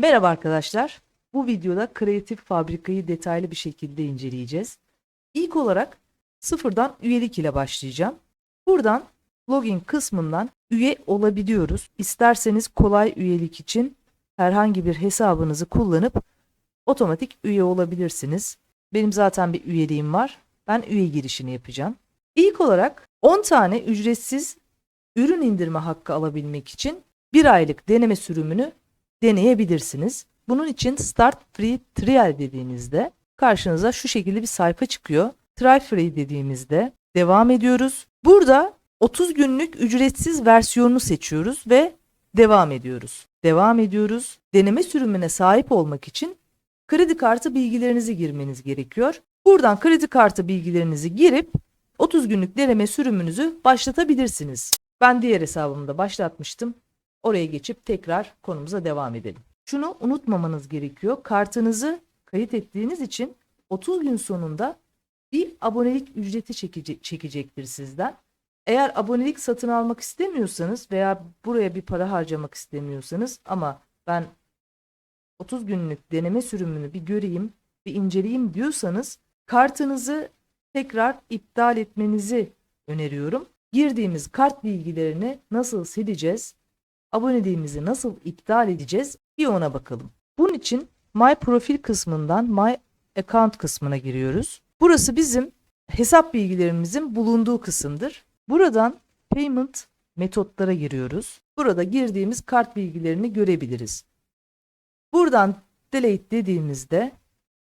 Merhaba arkadaşlar. Bu videoda kreatif fabrikayı detaylı bir şekilde inceleyeceğiz. İlk olarak sıfırdan üyelik ile başlayacağım. Buradan login kısmından üye olabiliyoruz. İsterseniz kolay üyelik için herhangi bir hesabınızı kullanıp otomatik üye olabilirsiniz. Benim zaten bir üyeliğim var. Ben üye girişini yapacağım. İlk olarak 10 tane ücretsiz ürün indirme hakkı alabilmek için bir aylık deneme sürümünü deneyebilirsiniz. Bunun için Start Free Trial dediğinizde karşınıza şu şekilde bir sayfa çıkıyor. Try Free dediğimizde devam ediyoruz. Burada 30 günlük ücretsiz versiyonunu seçiyoruz ve devam ediyoruz. Devam ediyoruz. Deneme sürümüne sahip olmak için kredi kartı bilgilerinizi girmeniz gerekiyor. Buradan kredi kartı bilgilerinizi girip 30 günlük deneme sürümünüzü başlatabilirsiniz. Ben diğer hesabımda başlatmıştım. Oraya geçip tekrar konumuza devam edelim. Şunu unutmamanız gerekiyor. Kartınızı kayıt ettiğiniz için 30 gün sonunda bir abonelik ücreti çekece- çekecektir sizden. Eğer abonelik satın almak istemiyorsanız veya buraya bir para harcamak istemiyorsanız ama ben 30 günlük deneme sürümünü bir göreyim, bir inceleyeyim diyorsanız kartınızı tekrar iptal etmenizi öneriyorum. Girdiğimiz kart bilgilerini nasıl sileceğiz? Aboneliğimizi nasıl iptal edeceğiz? Bir ona bakalım. Bunun için My Profil kısmından My Account kısmına giriyoruz. Burası bizim hesap bilgilerimizin bulunduğu kısımdır. Buradan Payment metotlara giriyoruz. Burada girdiğimiz kart bilgilerini görebiliriz. Buradan Delete dediğimizde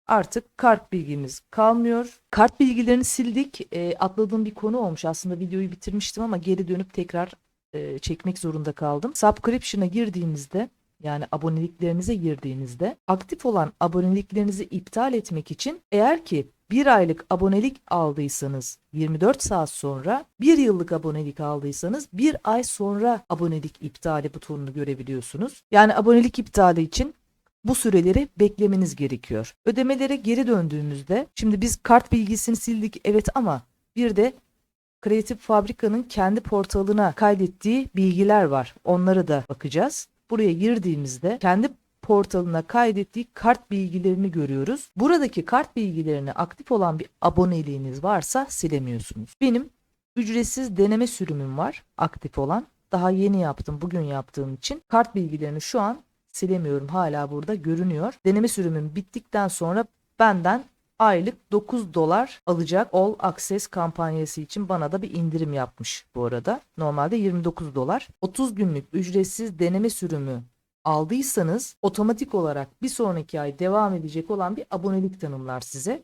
artık kart bilgimiz kalmıyor. Kart bilgilerini sildik. E, atladığım bir konu olmuş. Aslında videoyu bitirmiştim ama geri dönüp tekrar e, çekmek zorunda kaldım. Subscription'a girdiğinizde yani aboneliklerinize girdiğinizde aktif olan aboneliklerinizi iptal etmek için eğer ki bir aylık abonelik aldıysanız 24 saat sonra bir yıllık abonelik aldıysanız bir ay sonra abonelik iptali butonunu görebiliyorsunuz. Yani abonelik iptali için bu süreleri beklemeniz gerekiyor. Ödemelere geri döndüğümüzde şimdi biz kart bilgisini sildik evet ama bir de Kreatif Fabrika'nın kendi portalına kaydettiği bilgiler var. Onlara da bakacağız. Buraya girdiğimizde kendi portalına kaydettiği kart bilgilerini görüyoruz. Buradaki kart bilgilerini aktif olan bir aboneliğiniz varsa silemiyorsunuz. Benim ücretsiz deneme sürümüm var aktif olan. Daha yeni yaptım bugün yaptığım için. Kart bilgilerini şu an silemiyorum. Hala burada görünüyor. Deneme sürümüm bittikten sonra benden aylık 9 dolar alacak All Access kampanyası için bana da bir indirim yapmış bu arada. Normalde 29 dolar. 30 günlük ücretsiz deneme sürümü aldıysanız otomatik olarak bir sonraki ay devam edecek olan bir abonelik tanımlar size.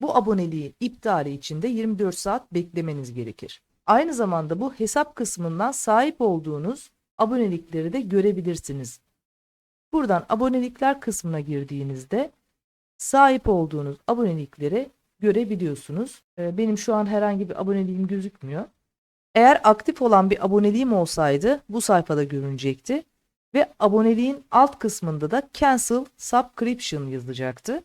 Bu aboneliği iptali için de 24 saat beklemeniz gerekir. Aynı zamanda bu hesap kısmından sahip olduğunuz abonelikleri de görebilirsiniz. Buradan abonelikler kısmına girdiğinizde sahip olduğunuz abonelikleri görebiliyorsunuz. Ee, Benim şu an herhangi bir aboneliğim gözükmüyor. Eğer aktif olan bir aboneliğim olsaydı bu sayfada görünecekti ve aboneliğin alt kısmında da cancel subscription yazacaktı.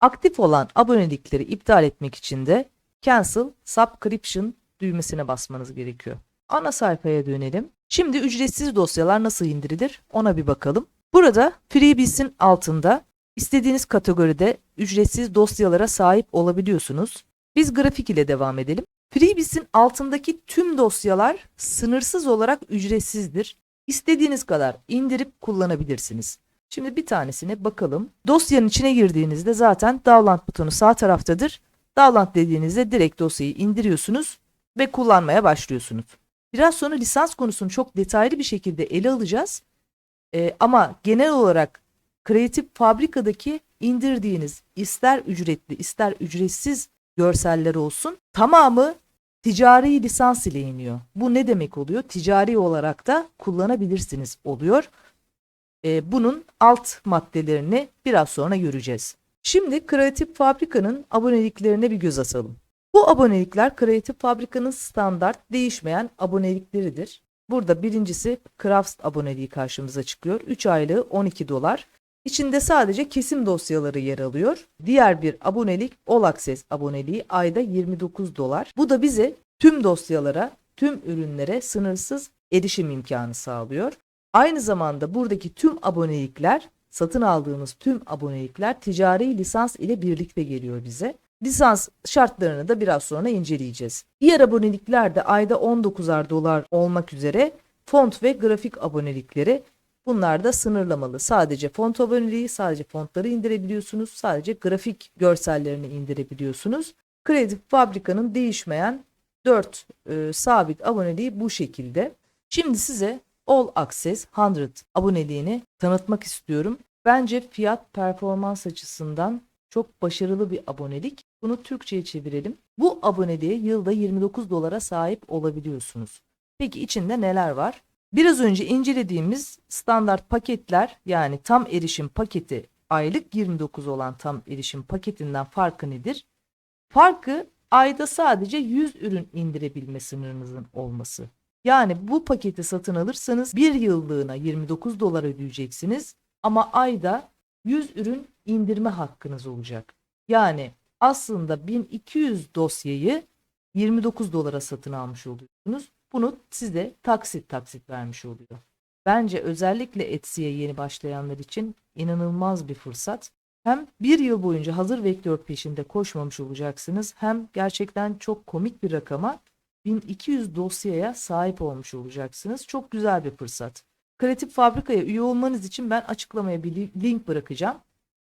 Aktif olan abonelikleri iptal etmek için de cancel subscription düğmesine basmanız gerekiyor. Ana sayfaya dönelim. Şimdi ücretsiz dosyalar nasıl indirilir ona bir bakalım. Burada Freebies'in altında istediğiniz kategoride ücretsiz dosyalara sahip olabiliyorsunuz. Biz grafik ile devam edelim. Freebies'in altındaki tüm dosyalar sınırsız olarak ücretsizdir. İstediğiniz kadar indirip kullanabilirsiniz. Şimdi bir tanesine bakalım. Dosyanın içine girdiğinizde zaten download butonu sağ taraftadır. Download dediğinizde direkt dosyayı indiriyorsunuz ve kullanmaya başlıyorsunuz. Biraz sonra lisans konusunu çok detaylı bir şekilde ele alacağız. Ee, ama genel olarak kreatif fabrikadaki indirdiğiniz ister ücretli ister ücretsiz görseller olsun tamamı ticari lisans ile iniyor. Bu ne demek oluyor? Ticari olarak da kullanabilirsiniz oluyor. Ee, bunun alt maddelerini biraz sonra göreceğiz. Şimdi Kreatif Fabrika'nın aboneliklerine bir göz atalım. Bu abonelikler Kreatif Fabrika'nın standart değişmeyen abonelikleridir. Burada birincisi Crafts aboneliği karşımıza çıkıyor. 3 aylığı 12 dolar. İçinde sadece kesim dosyaları yer alıyor. Diğer bir abonelik All Access aboneliği ayda 29 dolar. Bu da bize tüm dosyalara, tüm ürünlere sınırsız erişim imkanı sağlıyor. Aynı zamanda buradaki tüm abonelikler satın aldığımız tüm abonelikler ticari lisans ile birlikte geliyor bize. Lisans şartlarını da biraz sonra inceleyeceğiz. Diğer abonelikler de ayda 19'ar dolar olmak üzere font ve grafik abonelikleri Bunlar da sınırlamalı. Sadece font aboneliği, sadece fontları indirebiliyorsunuz. Sadece grafik görsellerini indirebiliyorsunuz. Kreatif Fabrika'nın değişmeyen 4 e, sabit aboneliği bu şekilde. Şimdi size All Access 100 aboneliğini tanıtmak istiyorum. Bence fiyat performans açısından çok başarılı bir abonelik. Bunu Türkçe'ye çevirelim. Bu aboneliğe yılda 29 dolara sahip olabiliyorsunuz. Peki içinde neler var? Biraz önce incelediğimiz standart paketler yani tam erişim paketi aylık 29 olan tam erişim paketinden farkı nedir? Farkı ayda sadece 100 ürün indirebilme sınırınızın olması. Yani bu paketi satın alırsanız bir yıllığına 29 dolar ödeyeceksiniz ama ayda 100 ürün indirme hakkınız olacak. Yani aslında 1200 dosyayı 29 dolara satın almış oluyorsunuz. Bunu size taksit taksit vermiş oluyor. Bence özellikle Etsy'ye yeni başlayanlar için inanılmaz bir fırsat. Hem bir yıl boyunca hazır vektör peşinde koşmamış olacaksınız hem gerçekten çok komik bir rakama 1200 dosyaya sahip olmuş olacaksınız. Çok güzel bir fırsat. Kreatif Fabrika'ya üye olmanız için ben açıklamaya bir link bırakacağım.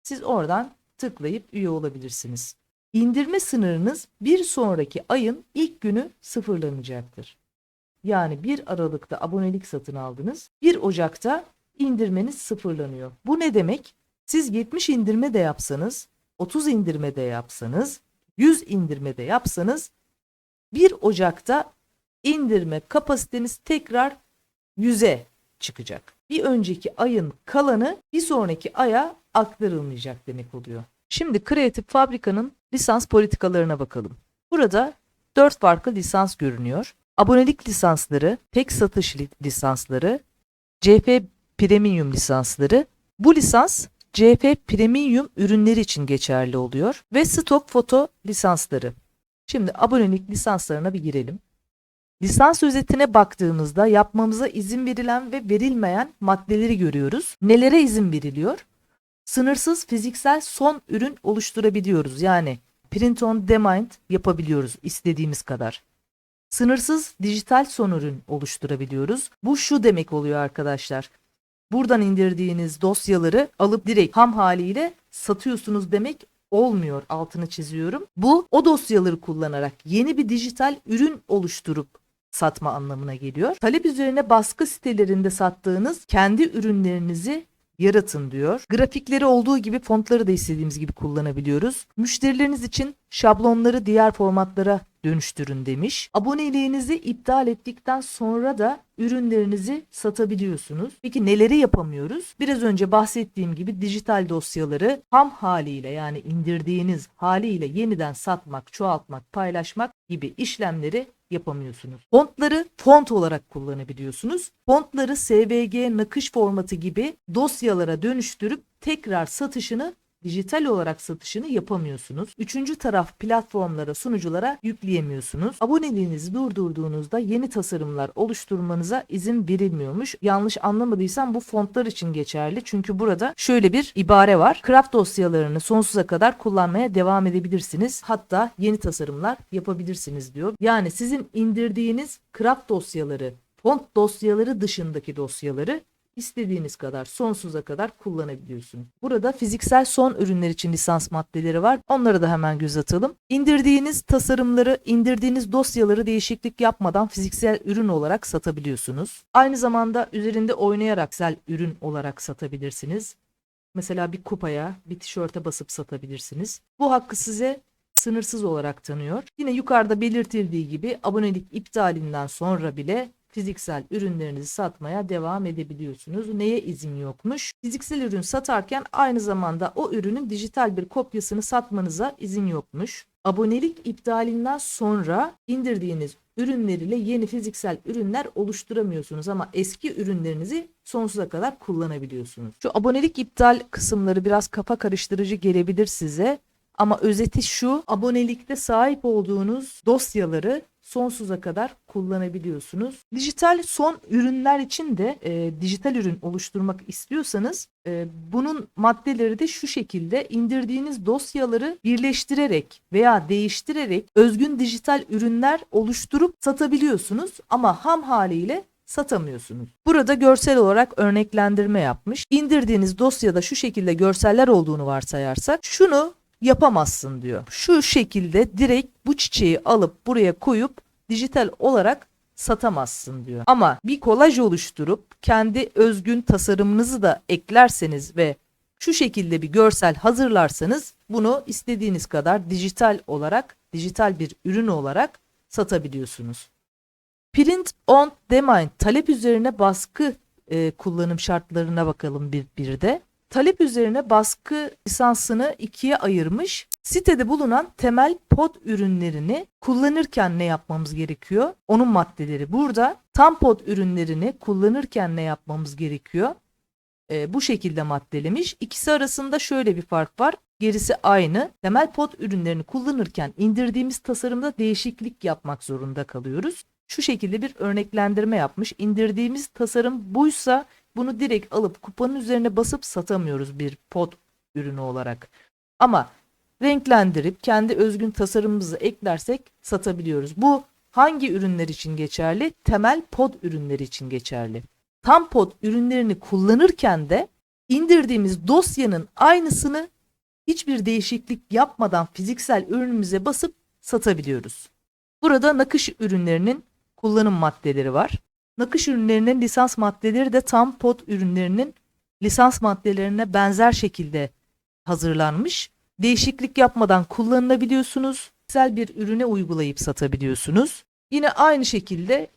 Siz oradan tıklayıp üye olabilirsiniz. İndirme sınırınız bir sonraki ayın ilk günü sıfırlanacaktır. Yani 1 Aralık'ta abonelik satın aldınız. 1 Ocak'ta indirmeniz sıfırlanıyor. Bu ne demek? Siz 70 indirme de yapsanız, 30 indirme de yapsanız, 100 indirme de yapsanız 1 Ocak'ta indirme kapasiteniz tekrar 100'e çıkacak. Bir önceki ayın kalanı bir sonraki aya aktarılmayacak demek oluyor. Şimdi Kreatif Fabrika'nın lisans politikalarına bakalım. Burada 4 farklı lisans görünüyor abonelik lisansları, tek satış lisansları, CF Premium lisansları. Bu lisans CF Premium ürünleri için geçerli oluyor ve stok foto lisansları. Şimdi abonelik lisanslarına bir girelim. Lisans özetine baktığımızda yapmamıza izin verilen ve verilmeyen maddeleri görüyoruz. Nelere izin veriliyor? Sınırsız fiziksel son ürün oluşturabiliyoruz. Yani print on demand yapabiliyoruz istediğimiz kadar sınırsız dijital son ürün oluşturabiliyoruz. Bu şu demek oluyor arkadaşlar. Buradan indirdiğiniz dosyaları alıp direkt ham haliyle satıyorsunuz demek olmuyor altını çiziyorum. Bu o dosyaları kullanarak yeni bir dijital ürün oluşturup satma anlamına geliyor. Talep üzerine baskı sitelerinde sattığınız kendi ürünlerinizi yaratın diyor. Grafikleri olduğu gibi fontları da istediğimiz gibi kullanabiliyoruz. Müşterileriniz için şablonları diğer formatlara dönüştürün demiş. Aboneliğinizi iptal ettikten sonra da ürünlerinizi satabiliyorsunuz. Peki neleri yapamıyoruz? Biraz önce bahsettiğim gibi dijital dosyaları ham haliyle yani indirdiğiniz haliyle yeniden satmak, çoğaltmak, paylaşmak gibi işlemleri yapamıyorsunuz. Fontları font olarak kullanabiliyorsunuz. Fontları SVG nakış formatı gibi dosyalara dönüştürüp tekrar satışını dijital olarak satışını yapamıyorsunuz. Üçüncü taraf platformlara, sunuculara yükleyemiyorsunuz. Aboneliğinizi durdurduğunuzda yeni tasarımlar oluşturmanıza izin verilmiyormuş. Yanlış anlamadıysam bu fontlar için geçerli. Çünkü burada şöyle bir ibare var. Craft dosyalarını sonsuza kadar kullanmaya devam edebilirsiniz. Hatta yeni tasarımlar yapabilirsiniz diyor. Yani sizin indirdiğiniz craft dosyaları font dosyaları dışındaki dosyaları istediğiniz kadar sonsuza kadar kullanabiliyorsunuz. Burada fiziksel son ürünler için lisans maddeleri var. Onları da hemen göz atalım. İndirdiğiniz tasarımları, indirdiğiniz dosyaları değişiklik yapmadan fiziksel ürün olarak satabiliyorsunuz. Aynı zamanda üzerinde oynayarak sel ürün olarak satabilirsiniz. Mesela bir kupaya, bir tişörte basıp satabilirsiniz. Bu hakkı size sınırsız olarak tanıyor. Yine yukarıda belirtildiği gibi abonelik iptalinden sonra bile fiziksel ürünlerinizi satmaya devam edebiliyorsunuz. Neye izin yokmuş? Fiziksel ürün satarken aynı zamanda o ürünün dijital bir kopyasını satmanıza izin yokmuş. Abonelik iptalinden sonra indirdiğiniz ürünleriyle yeni fiziksel ürünler oluşturamıyorsunuz ama eski ürünlerinizi sonsuza kadar kullanabiliyorsunuz. Şu abonelik iptal kısımları biraz kafa karıştırıcı gelebilir size. Ama özeti şu, abonelikte sahip olduğunuz dosyaları sonsuza kadar kullanabiliyorsunuz. Dijital son ürünler için de e, dijital ürün oluşturmak istiyorsanız e, bunun maddeleri de şu şekilde indirdiğiniz dosyaları birleştirerek veya değiştirerek özgün dijital ürünler oluşturup satabiliyorsunuz ama ham haliyle satamıyorsunuz. Burada görsel olarak örneklendirme yapmış. İndirdiğiniz dosyada şu şekilde görseller olduğunu varsayarsak şunu yapamazsın diyor. Şu şekilde direkt bu çiçeği alıp buraya koyup dijital olarak satamazsın diyor. Ama bir kolaj oluşturup kendi özgün tasarımınızı da eklerseniz ve şu şekilde bir görsel hazırlarsanız bunu istediğiniz kadar dijital olarak, dijital bir ürün olarak satabiliyorsunuz. Print on demand talep üzerine baskı e, kullanım şartlarına bakalım bir, bir de. Talep üzerine baskı lisansını ikiye ayırmış. Sitede bulunan temel pod ürünlerini kullanırken ne yapmamız gerekiyor? Onun maddeleri burada. Tam pod ürünlerini kullanırken ne yapmamız gerekiyor? E, bu şekilde maddelemiş. İkisi arasında şöyle bir fark var. Gerisi aynı. Temel pod ürünlerini kullanırken indirdiğimiz tasarımda değişiklik yapmak zorunda kalıyoruz. Şu şekilde bir örneklendirme yapmış. İndirdiğimiz tasarım buysa bunu direkt alıp kupanın üzerine basıp satamıyoruz bir pod ürünü olarak. Ama renklendirip kendi özgün tasarımımızı eklersek satabiliyoruz. Bu hangi ürünler için geçerli? Temel pod ürünleri için geçerli. Tam pod ürünlerini kullanırken de indirdiğimiz dosyanın aynısını hiçbir değişiklik yapmadan fiziksel ürünümüze basıp satabiliyoruz. Burada nakış ürünlerinin kullanım maddeleri var. Nakış ürünlerinin lisans maddeleri de tam pod ürünlerinin lisans maddelerine benzer şekilde hazırlanmış. Değişiklik yapmadan kullanılabiliyorsunuz. Güzel bir ürüne uygulayıp satabiliyorsunuz. Yine aynı şekilde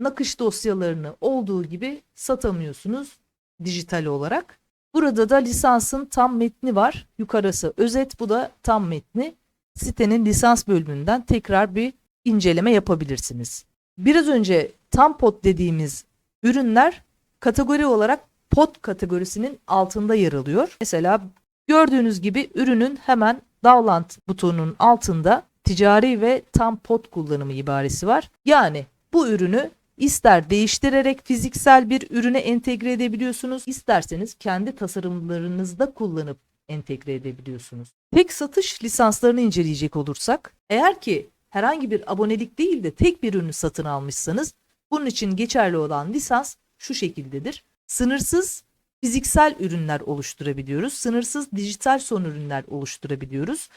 nakış dosyalarını olduğu gibi satamıyorsunuz dijital olarak. Burada da lisansın tam metni var. Yukarısı özet bu da tam metni. Sitenin lisans bölümünden tekrar bir inceleme yapabilirsiniz. Biraz önce tam pot dediğimiz ürünler kategori olarak pot kategorisinin altında yer alıyor. Mesela gördüğünüz gibi ürünün hemen download butonunun altında ticari ve tam pot kullanımı ibaresi var. Yani bu ürünü ister değiştirerek fiziksel bir ürüne entegre edebiliyorsunuz, isterseniz kendi tasarımlarınızda kullanıp entegre edebiliyorsunuz. Tek satış lisanslarını inceleyecek olursak, eğer ki herhangi bir abonelik değil de tek bir ürünü satın almışsanız bunun için geçerli olan lisans şu şekildedir. Sınırsız fiziksel ürünler oluşturabiliyoruz. Sınırsız dijital son ürünler oluşturabiliyoruz.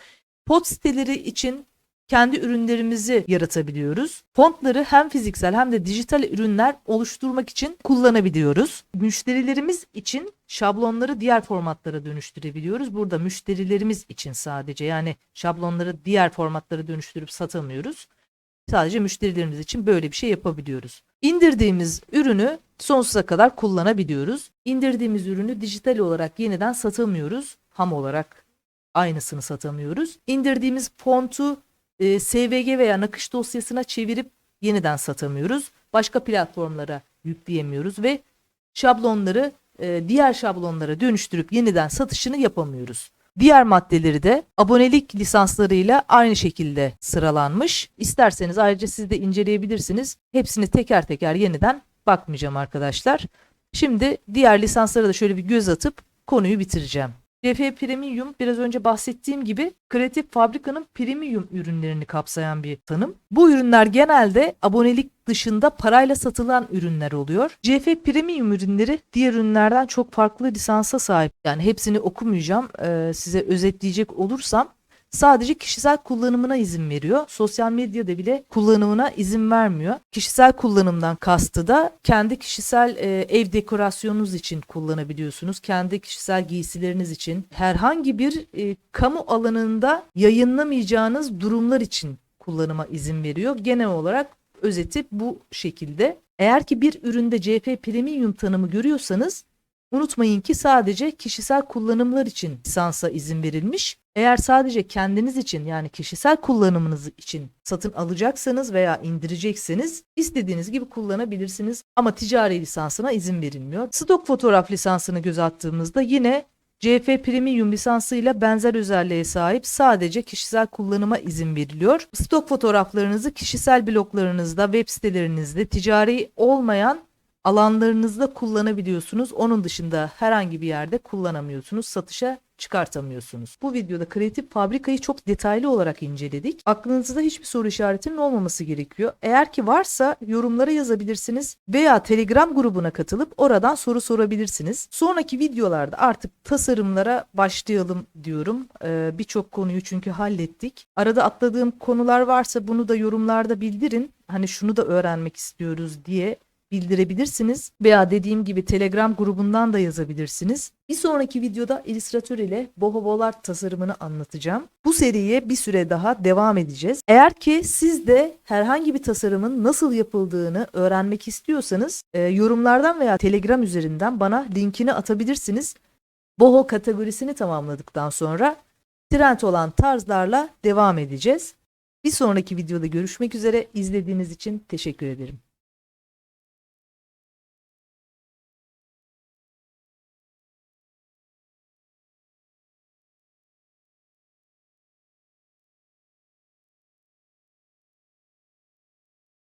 Pod siteleri için kendi ürünlerimizi yaratabiliyoruz. Fontları hem fiziksel hem de dijital ürünler oluşturmak için kullanabiliyoruz. Müşterilerimiz için şablonları diğer formatlara dönüştürebiliyoruz. Burada müşterilerimiz için sadece yani şablonları diğer formatlara dönüştürüp satamıyoruz. Sadece müşterilerimiz için böyle bir şey yapabiliyoruz. İndirdiğimiz ürünü sonsuza kadar kullanabiliyoruz. İndirdiğimiz ürünü dijital olarak yeniden satamıyoruz. Ham olarak aynısını satamıyoruz. İndirdiğimiz fontu e, SVG veya nakış dosyasına çevirip yeniden satamıyoruz. Başka platformlara yükleyemiyoruz ve şablonları e, diğer şablonlara dönüştürüp yeniden satışını yapamıyoruz. Diğer maddeleri de abonelik lisanslarıyla aynı şekilde sıralanmış. İsterseniz ayrıca siz de inceleyebilirsiniz. Hepsini teker teker yeniden bakmayacağım arkadaşlar. Şimdi diğer lisanslara da şöyle bir göz atıp konuyu bitireceğim. CF Premium biraz önce bahsettiğim gibi kreatif fabrikanın premium ürünlerini kapsayan bir tanım. Bu ürünler genelde abonelik dışında parayla satılan ürünler oluyor. CF Premium ürünleri diğer ürünlerden çok farklı lisansa sahip. Yani hepsini okumayacağım. Ee, size özetleyecek olursam sadece kişisel kullanımına izin veriyor. Sosyal medyada bile kullanımına izin vermiyor. Kişisel kullanımdan kastı da kendi kişisel e, ev dekorasyonunuz için kullanabiliyorsunuz. Kendi kişisel giysileriniz için herhangi bir e, kamu alanında yayınlamayacağınız durumlar için kullanıma izin veriyor. Genel olarak özeti bu şekilde. Eğer ki bir üründe CF Premium tanımı görüyorsanız Unutmayın ki sadece kişisel kullanımlar için lisansa izin verilmiş. Eğer sadece kendiniz için yani kişisel kullanımınız için satın alacaksanız veya indirecekseniz istediğiniz gibi kullanabilirsiniz ama ticari lisansına izin verilmiyor. Stok fotoğraf lisansını göz attığımızda yine CF Premium lisansıyla benzer özelliğe sahip sadece kişisel kullanıma izin veriliyor. Stok fotoğraflarınızı kişisel bloglarınızda, web sitelerinizde, ticari olmayan alanlarınızda kullanabiliyorsunuz. Onun dışında herhangi bir yerde kullanamıyorsunuz. Satışa çıkartamıyorsunuz. Bu videoda kreatif fabrikayı çok detaylı olarak inceledik. Aklınızda hiçbir soru işaretinin olmaması gerekiyor. Eğer ki varsa yorumlara yazabilirsiniz veya Telegram grubuna katılıp oradan soru sorabilirsiniz. Sonraki videolarda artık tasarımlara başlayalım diyorum. Ee, Birçok konuyu çünkü hallettik. Arada atladığım konular varsa bunu da yorumlarda bildirin. Hani şunu da öğrenmek istiyoruz diye bildirebilirsiniz veya dediğim gibi Telegram grubundan da yazabilirsiniz. Bir sonraki videoda illüstratör ile bohobolar tasarımını anlatacağım. Bu seriye bir süre daha devam edeceğiz. Eğer ki siz de herhangi bir tasarımın nasıl yapıldığını öğrenmek istiyorsanız e, yorumlardan veya Telegram üzerinden bana linkini atabilirsiniz. Boho kategorisini tamamladıktan sonra trend olan tarzlarla devam edeceğiz. Bir sonraki videoda görüşmek üzere. İzlediğiniz için teşekkür ederim.